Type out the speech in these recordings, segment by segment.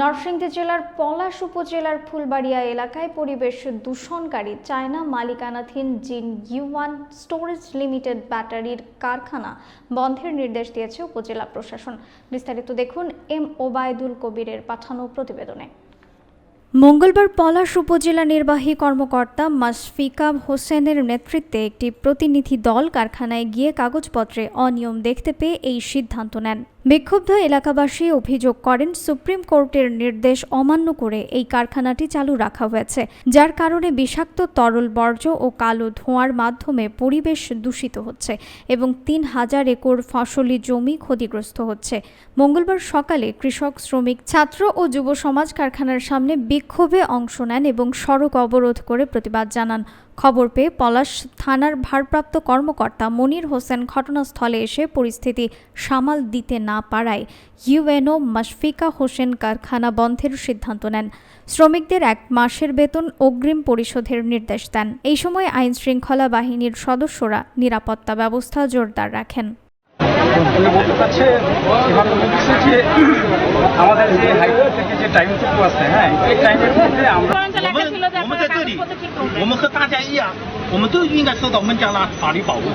নরসিংদী জেলার পলাশ উপজেলার ফুলবাড়িয়া এলাকায় পরিবেশ দূষণকারী চায়না মালিকানাধীন জিন ইউয়ান স্টোরেজ লিমিটেড ব্যাটারির কারখানা বন্ধের নির্দেশ দিয়েছে উপজেলা প্রশাসন। বিস্তারিত দেখুন এম ওবায়দুল কবিরের পাঠানো প্রতিবেদনে। মঙ্গলবার পলাশ উপজেলা নির্বাহী কর্মকর্তা মাশফিকা হোসেনের নেতৃত্বে একটি প্রতিনিধি দল কারখানায় গিয়ে কাগজপত্রে অনিয়ম দেখতে পেয়ে এই সিদ্ধান্ত নেন। বিক্ষুব্ধ এলাকাবাসী অভিযোগ করেন, সুপ্রিম কোর্টের নির্দেশ অমান্য করে এই কারখানাটি চালু রাখা হয়েছে, যার কারণে বিষাক্ত তরল বর্জ্য ও কালো ধোঁয়ার মাধ্যমে পরিবেশ দূষিত হচ্ছে এবং তিন হাজার একর ফসলি জমি ক্ষতিগ্রস্ত হচ্ছে। মঙ্গলবার সকালে কৃষক, শ্রমিক, ছাত্র ও যুব সমাজ কারখানার সামনে বিক্ষোভে অংশ নেন এবং সড়ক অবরোধ করে প্রতিবাদ জানান। খবর পেয়ে পলাশ থানার ভারপ্রাপ্ত কর্মকর্তা মনির হোসেন ঘটনাস্থলে এসে পরিস্থিতি সামাল দিতে না পারায় ইউএনও মাশফিকা হোসেন কারখানা বন্ধের সিদ্ধান্ত নেন। শ্রমিকদের এক মাসের বেতন অগ্রিম পরিশোধের নির্দেশ দেন। এই সময় আইন শৃঙ্খলা বাহিনীর সদস্যরা নিরাপত্তা ব্যবস্থা জোরদার রাখেন। আমি বলতে চাচ্ছে সীমান্ত বলতেছে যে আমাদের যে হাইকোর্ট থেকে যে টাইমটুকু আছে হ্যাঁ এই টাইমের মধ্যে আমরা 我们我们在这里，我们和大家一样，我们都应该受到我们讲的法律保护。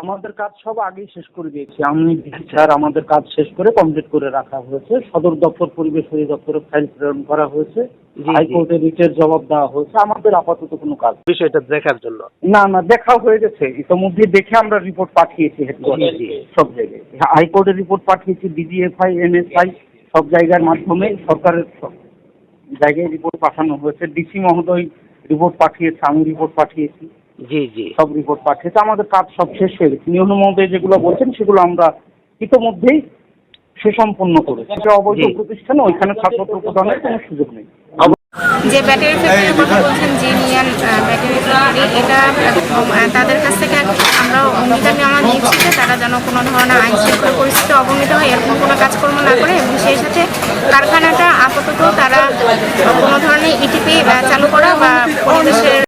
আমাদের কাজ সব আগেই শেষ করে দিয়েছি। আমি স্যার আমাদের কাজ শেষ করে কমপ্লিট করে রাখা হয়েছে। সদর দপ্তর পরিবেশ অধিদপ্তরে ফাইল প্রেরণ করা হয়েছে। হাইকোর্টে রিটের জবাব দেওয়া হয়েছে। আমাদের আপাতত কোনো কাজ। বিষয়টা দেখার জন্য। না না দেখা হয়ে গেছে। ইতিমধ্যে দেখে আমরা রিপোর্ট পাঠিয়েছি। সব জায়গায়। হাইকোর্টের রিপোর্ট পাঠিয়েছি ডিজিএফআই এনএসআই সব জায়গার মাধ্যমে সরকারের সব জায়গায় রিপোর্ট পাঠানো হয়েছে। ডিসি মহোদয় রিপোর্ট পাঠিয়েছে আমি রিপোর্ট পাঠিয়েছি। জি জি। সব রিপোর্ট পাঠিয়েছে। আমাদের কাজ সব শেষ হয়ে গেছে। নিয়ম মহোদয় যেগুলো বলছেন সেগুলো আমরা ইতোমধ্যেই সুসম্পন্ন করেছি। সেটা অবৈধ। প্রতিষ্ঠান ওইখানে ছাত্রত্ব প্রদানের কোনো সুযোগ নেই। যে ব্যাটারি ফ্যাক্টরির কথা বলছেন জিনিয়ান ব্যাটারি ফ্যাক্টরি এটা তাদের কাছ থেকে আমরা অঙ্গীকার নেওয়া নিচ্ছি যে তারা যেন কোনো ধরনের আইন শৃঙ্খলা পরিস্থিতি অবনীত হয় এরকম কোনো কাজকর্ম না করে এবং সেই সাথে কারখানাটা আপাতত তারা কোনো ধরনের ইটিপি চালু করা বা পরিবেশের